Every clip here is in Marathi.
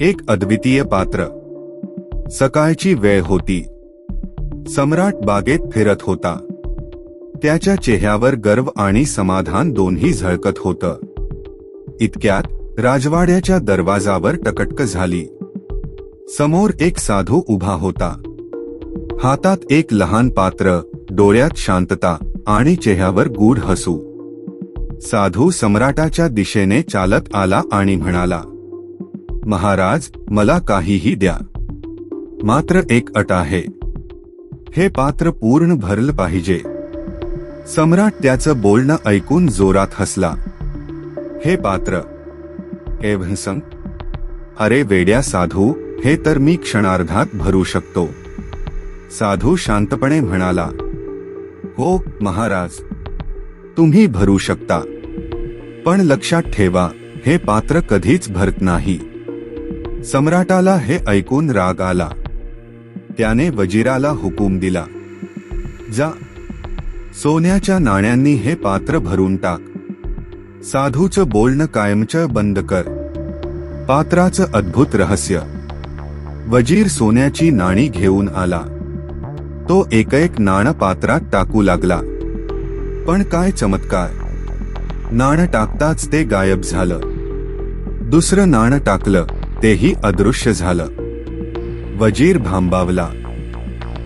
एक अद्वितीय पात्र. सकाळची वेळ होती. सम्राट बागेत फिरत होता. त्याच्या चेहऱ्यावर गर्व आणि समाधान दोन्ही झळकत होतं. इतक्यात राजवाड्याच्या दरवाजावर टकटक झाली. समोर एक साधू उभा होता. हातात एक लहान पात्र डोळ्यात शांतता आणि चेहऱ्यावर गूढ हसू. साधू सम्राटाच्या दिशेने चालत आला आणि म्हणाला महाराज मला काहीही द्या. मात्र एक अट आहे. हे पात्र पूर्ण भरलं पाहिजे. सम्राट त्याचं बोलणं ऐकून जोरात हसला. हे पात्र. एव्हसंग अरे वेड्या साधू हे तर मी क्षणार्धात भरू शकतो. साधू शांतपणे म्हणाला. हो महाराज. तुम्ही भरू शकता. पण लक्षात ठेवा हे पात्र कधीच भरत नाही. सम्राटाला हे ऐकून राग आला. त्याने वजीराला हुकूम दिला. जा सोन्याच्या नाण्यांनी हे पात्र भरून टाक. साधूचं बोलणं कायमचं बंद कर. पात्राचं अद्भुत रहस्य. वजीर सोन्याची नाणी घेऊन आला. तो एक एक नाणं पात्रात टाकू लागला. पण काय चमत्कार. नाणं टाकताच ते गायब झालं. दुसरं नाणं टाकलं. तेही अदृश्य झालं. वजीर भांबावला.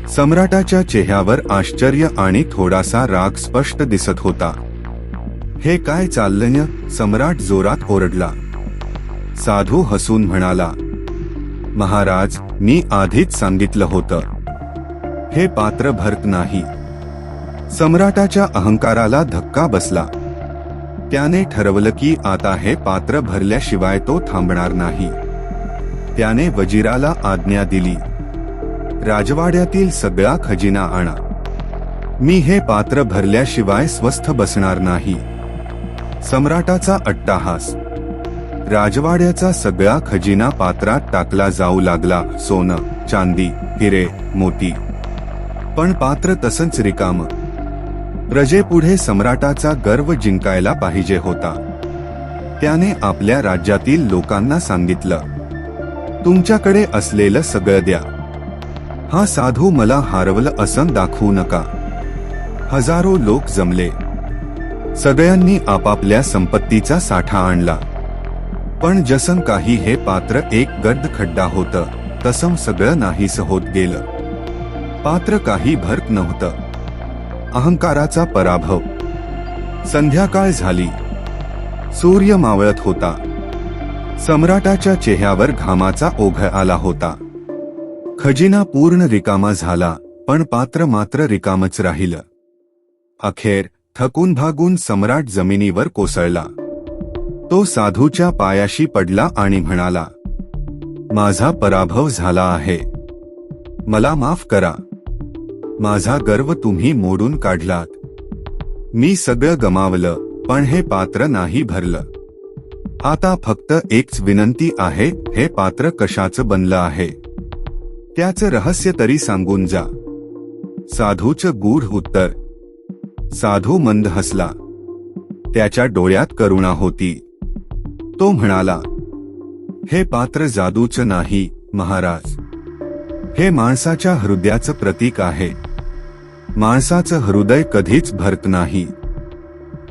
सम्राटाच्या चेहऱ्यावर आश्चर्य आणि थोडासा राग स्पष्ट दिसत होता. हे काय चाललंय? सम्राट जोरात ओरडला. साधू हसून म्हणाला महाराज मी आधीच सांगितलं होतं. हे पात्र भरत नाही. सम्राटाच्या अहंकाराला धक्का बसला. त्याने ठरवलं की आता हे पात्र भरल्याशिवाय तो थांबणार नाही. त्याने वजीराला आज्ञा दिली. राजवाड्यातील सगळा खजिना आणा. मी हे पात्र भरल्याशिवाय स्वस्थ बसणार नाही. सम्राटाचा अट्टाहास. राजवाड्याचा सगळा खजिना पात्रात टाकला जाऊ लागला सोनं चांदी हिरे मोती. पण पात्र तसंच रिकाम. प्रजेपुढे सम्राटाचा गर्व जिंकायला पाहिजे होता. त्याने आपल्या राज्यातील लोकांना सांगितलं तुमच्याकडे असलेलं सगळं द्या. हा साधू मला हारवलं असं दाखवू नका. हजारो लोक जमले. सगळ्यांनी आपापल्या संपत्तीचा साठा आणला. पण जसं काही हे पात्र एक गड्ड खड्डा होतं तसं सगळं नाहीस होत गेलं. पात्र काही भरक नव्हतं. अहंकाराचा पराभव. संध्याकाळ झाली. सूर्य मावळत होता. सम्राटाच्या चेहऱ्यावर घामाचा ओघ आला होता. खजिना पूर्ण रिकामा झाला पण पात्र मात्र रिकामच राहिलं. अखेर थकून भागून सम्राट जमिनीवर कोसळला. तो साधूच्या पायाशी पडला आणि म्हणाला माझा पराभव झाला आहे. मला माफ करा. माझा गर्व तुम्ही मोडून काढलात. मी सगळं गमावलं पण हे पात्र नाही भरलं. आता फक्त एकच विनंती आहे हे पात्र कशाचं बनलं आहे? त्याचं रहस्य तरी सांगून जा. साधूचं गूढ उत्तर. साधू मंद हसला. त्याच्या डोळ्यात करुणा होती. तो म्हणाला हे पात्र जादूचं नाही महाराज. हे माणसाच्या हृदयाचं प्रतीक आहे. माणसाचं हृदय कधीच भरत नाही.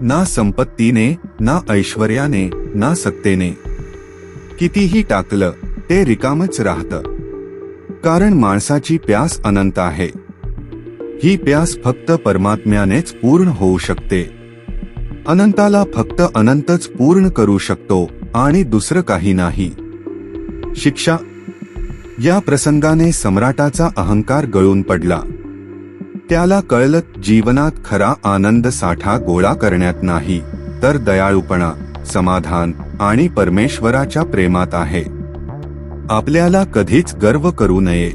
ना संपत्तीने ना ऐश्वर्याने ना सत्तेने. कितीही टाकलं ते रिकामच राहतं. कारण माणसाची प्यास अनंत आहे. ही प्यास फक्त परमात्म्यानेच पूर्ण होऊ शकते. अनंताला फक्त अनंतच पूर्ण करू शकतो आणि दुसरं काही नाही. शिक्षा. या प्रसंगाने सम्राटाचा अहंकार गळून पडला. त्याला कळलं जीवनात खरा आनंद साठा गोळा करण्यात नाही. तर दयाळूपणा समाधान आणि परमेश्वराच्या प्रेमात आहे. आपल्याला कधीच गर्व करू नये.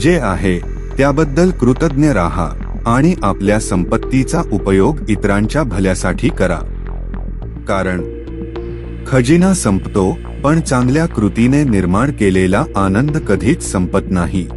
जे आहे त्याबद्दल कृतज्ञ राहा आणि आपल्या संपत्तीचा उपयोग इतरांच्या भल्यासाठी करा. कारण खजिना संपतो पण चांगल्या कृतीने निर्माण केलेला आनंद कधीच संपत नाही.